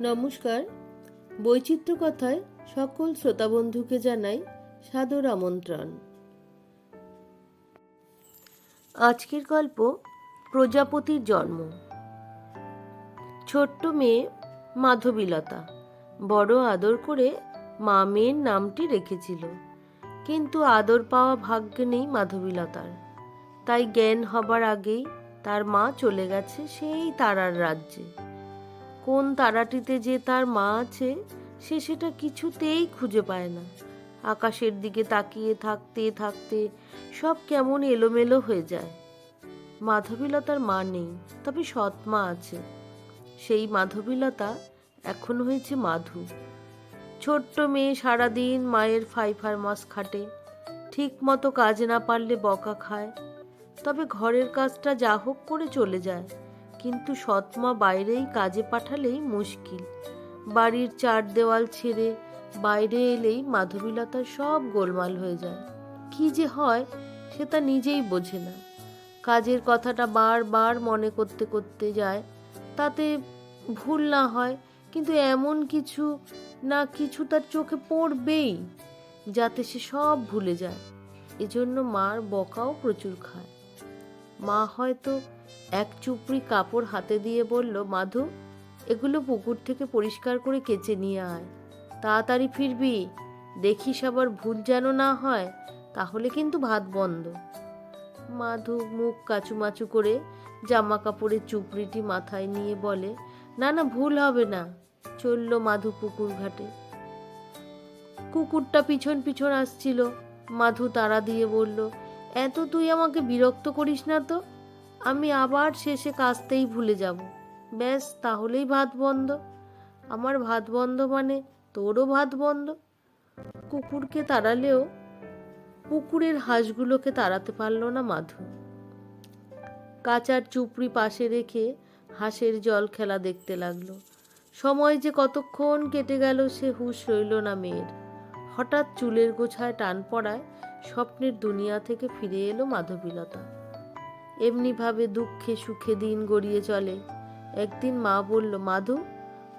নমস্কার। বৈচিত্র্য কথায় সকল শ্রোতা বন্ধুকে জানাই সাদর আমন্ত্রণ। আজকের গল্প প্রজাপতির জন্ম। ছোট্ট মেয়ে মাধবীলতা বড় আদর করে মা মেয়ের নামটি রেখেছিল। কিন্তু আদর পাওয়া ভাগ্যে নেই মাধবীলতার। তাই জ্ঞান হবার আগেই তার মা চলে গেছে সেই তারার রাজ্যে। কোন তারাটিতে যে তার মা আছে, সে সেটা কিছুতেই খুঁজে পায় না। আকাশের দিকে তাকিয়ে থাকতে থাকতে সব কেমন এলোমেলো হয়ে যায়। মাধবীলতার মা নেই, তবে সৎ মা আছে। সেই মাধবীলতা এখন হয়েছে মাধু। ছোট্ট মেয়ে সারাদিন মায়ের ফাইফার মাস খাটে, ঠিক মতো কাজ না পারলে বকা খায়। তবে ঘরের কাজটা যা হোক করে চলে যায়। কিন্তু সৎমা বাইরেই কাজে পাঠালেই মুশকিল। বাড়ির চার দেওয়াল ছেড়ে বাইরে এলেই মাধবীলতার সব গোলমাল হয়ে যায়। কি যে হয়, সে তা নিজেই বোঝে না। কাজের কথাটা বারবার মনে করতে করতে যায়। তাতে ভুল না হয়, কিন্তু এমন কিছু না কিছু তার চোখে পড়বেই, যাতে সে সব ভুলে যায়। এজন্য মার বকাও প্রচুর খায়। মা হয়তো এক চুপড়ি কাপড় হাতে দিয়ে বলল, মাধু, এগুলো পুকুর থেকে পরিষ্কার করে কেচে নিয়ে আয়। তাড়াতাড়ি ফিরবি। দেখিস আবার ভুল যেন না হয়, তাহলে কিন্তু ভাত বন্ধ। মাধু মুখ কাচুমাচু করে জামা কাপড়ের চুপড়িটি মাথায় নিয়ে বলে, না না, ভুল হবে না। চলল মাধু পুকুর ঘাটে। কুকুরটা পিছন পিছন আসছিল। মাধু তাড়া দিয়ে বলল, এত তুই আমাকে বিরক্ত করিস না তো? আমি আবার শেষে কাজতেই ভুলে যাব। ব্যাস, তাহলেই ভাত বন্ধ। আমার ভাত বন্ধ মানে তোরও ভাত বন্ধ। কুকুরকে তাড়ালেও পুকুরের হাঁসগুলোকে তাড়াতে পারল না মাধু। কাচার চুপড়ি পাশে রেখে হাঁসের জল খেলা দেখতে লাগল। সময় যে কতক্ষণ কেটে গেল সে হুঁশ রইল না মেয়ের। হঠাৎ চুলের গোছায় টান পড়ায় স্বপ্নের দুনিয়া থেকে ফিরে এলো মাধবীলতা। এমনিভাবে দুঃখে সুখে দিন গড়িয়ে চলে। একদিন মা বলল, মাধু,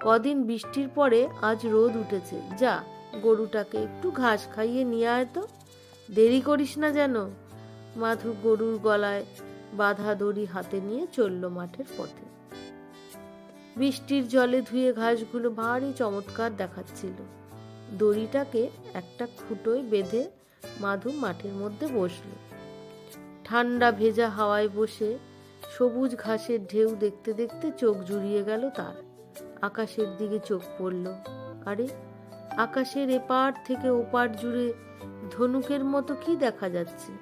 কদিন বৃষ্টির পরে আজ রোদ উঠেছে। যা, গরুটাকে একটু ঘাস খাইয়ে নিয়ে আয় তো। দেরি করিস না যেন। মাধু গরুর গলায় বাধা দড়ি হাতে নিয়ে চলল মাঠের পথে। বৃষ্টির জলে ধুয়ে ঘাসগুলো ভারী চমৎকার দেখাচ্ছিল। দড়িটাকে একটা খুঁটোয় বেঁধে মাধু মাঠের মধ্যে বসল। ঠান্ডা ভেজা হাওয়ায় বসে সবুজ ঘাসের ঢেউ দেখতে দেখতে চোখ জুড়িয়ে গেল তার। আকাশের দিকে চোখ পড়ল। আরে, আকাশের এপার থেকে ওপার জুড়ে ধনুকের মতো কি দেখা যাচ্ছে?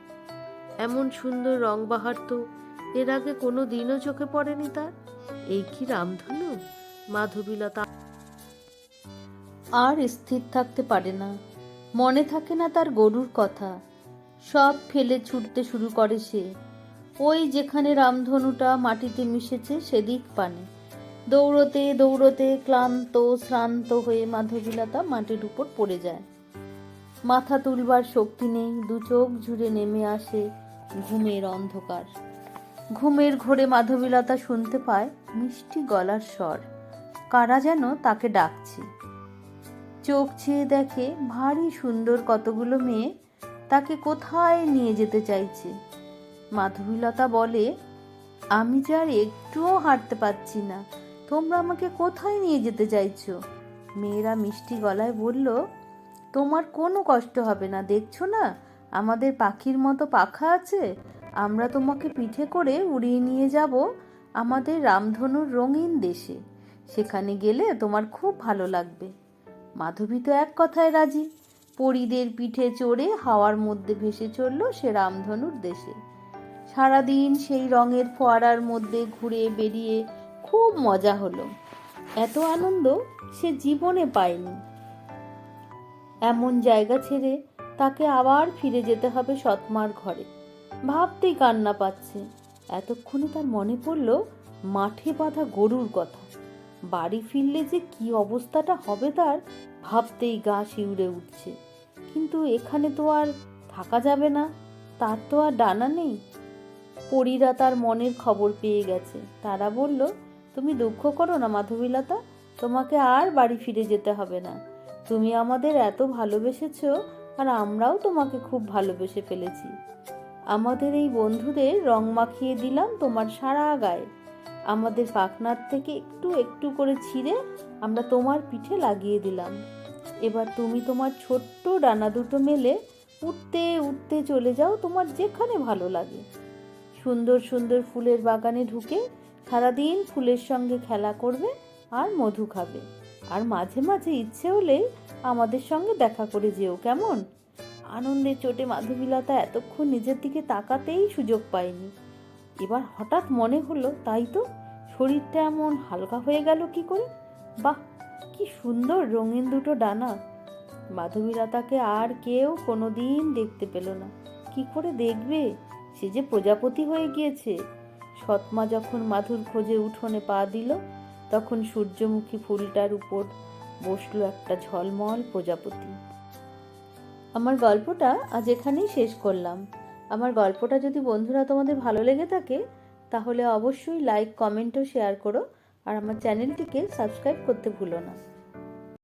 এমন সুন্দর রং বাহার তো এর আগে কোনো দিনও চোখে পড়েনি তার। এই কি রামধনু? মাধবীলতা। আর স্থির থাকতে পারে না। মনে থাকে না তার গরুর কথা। সব ফেলে ছুটতে শুরু করে সে। ওই যেখানে রামধনুটা মাটিতে মিশেছে, সেদিক পানে। দৌড়তে দৌড়তে ক্লান্ত, শ্রান্ত হয়ে মাধবীলতা মাটির উপর পড়ে যায়। মাথা তুলবার শক্তি নেই, দু চোখ জুড়ে নেমে আসে ঘুমের অন্ধকার। ঘুমের ঘোরে মাধবীলতা শুনতে পায় মিষ্টি গলার স্বর। কারা যেন তাকে ডাকছে। চোখ চেয়ে দেখে ভারী সুন্দর কতগুলো মেয়ে তাকে কোথায় নিয়ে যেতে চাইছে? মাধবীলতা বলে, আমি যে আর একটুও হাঁটতে পারছি না। তোমরা আমাকে কোথায় নিয়ে যেতে চাইছো? মেয়েরা মিষ্টি গলায় বলল, তোমার কোনো কষ্ট হবে না, দেখছ না? আমাদের পাখির মতো পাখা আছে। আমরা তোমাকে পিঠে করে উড়িয়ে নিয়ে যাব আমাদের রামধনুর রঙিন দেশে। সেখানে গেলে তোমার খুব ভালো লাগবে। মাধবী তো এক কথায় রাজি। পরীদের পিঠে চড়ে হাওয়ার মধ্যে ভেসে চলল সে রামধনুর দেশে। সারাদিন সেই রঙের ফোয়ারার মধ্যে ঘুরে বেরিয়ে খুব মজা হলো। এত আনন্দ সে জীবনে পায়নি। এমন জায়গা ছেড়ে তাকে আবার ফিরে যেতে হবে সৎমার ঘরে। ভাবতেই কান্না পাচ্ছে। এতক্ষণে তার মনে পড়ল মাঠে বাঁধা গরুর কথা। বাড়ি ফিরলে যে কি অবস্থাটা হবে তার ভাবতেই গা শিউরে উঠছে। কিন্তু এখানে তো আর থাকা যাবে না। তার তো আর ডানা নেই। পরীরা তার মনের খবর পেয়ে গেছে। তারা বলল, তুমি দুঃখ করো না, মাধবীলতা। তোমাকে আর বাড়ি ফিরে যেতে হবে না। তুমি আমাদের এত ভালোবেসেছো আর আমরাও তোমাকে খুব ভালোবেসে ফেলেছি। আমাদের এই বন্ধুদের রং মাখিয়ে দিলাম তোমার সারা গায়ে। আমাদের পাখনার থেকে একটু একটু করে ছিঁড়ে আমরা তোমার পিঠে লাগিয়ে দিলাম। এবার তুমি তোমার ছোট্ট ডানা দুটো মেলে উঠতে উঠতে চলে যাও তোমার যেখানে ভালো লাগে। সুন্দর সুন্দর ফুলের বাগানে ঢুকে সারাদিন ফুলের সঙ্গে খেলা করবে আর মধু খাবে। আর মাঝে মাঝে ইচ্ছে হলে আমাদের সঙ্গে দেখা করে যেও, কেমন? আনন্দে চোটে মাধবীলতা এতক্ষণ নিজের দিকে তাকাতেই সুযোগ পায়নি। এবার হঠাৎ মনে হলো, তাই তো? শরীরটা এমন হালকা হয়ে গেল কি করে? বাহ কি সুন্দর রঙিন দুটো ডানা। মাধবীলতাকে আর কেউ কোনো দিন দেখতে পেল না। কি করে দেখবে? সে যে প্রজাপতি হয়ে গিয়েছে। সৎমা যখন মাধুর খোঁজে উঠোনে পা দিল, তখন সূর্যমুখী ফুলটার উপর বসল একটা ঝলমল প্রজাপতি। আমার গল্পটা আজ এখানেই শেষ করলাম। আমার গল্পটা যদি বন্ধুরা তোমাদের ভালো লেগে থাকে, তাহলে অবশ্যই লাইক কমেন্ট ও শেয়ার করো। আর আমার চ্যানেলটিকে সাবস্ক্রাইব করতে ভুলো না।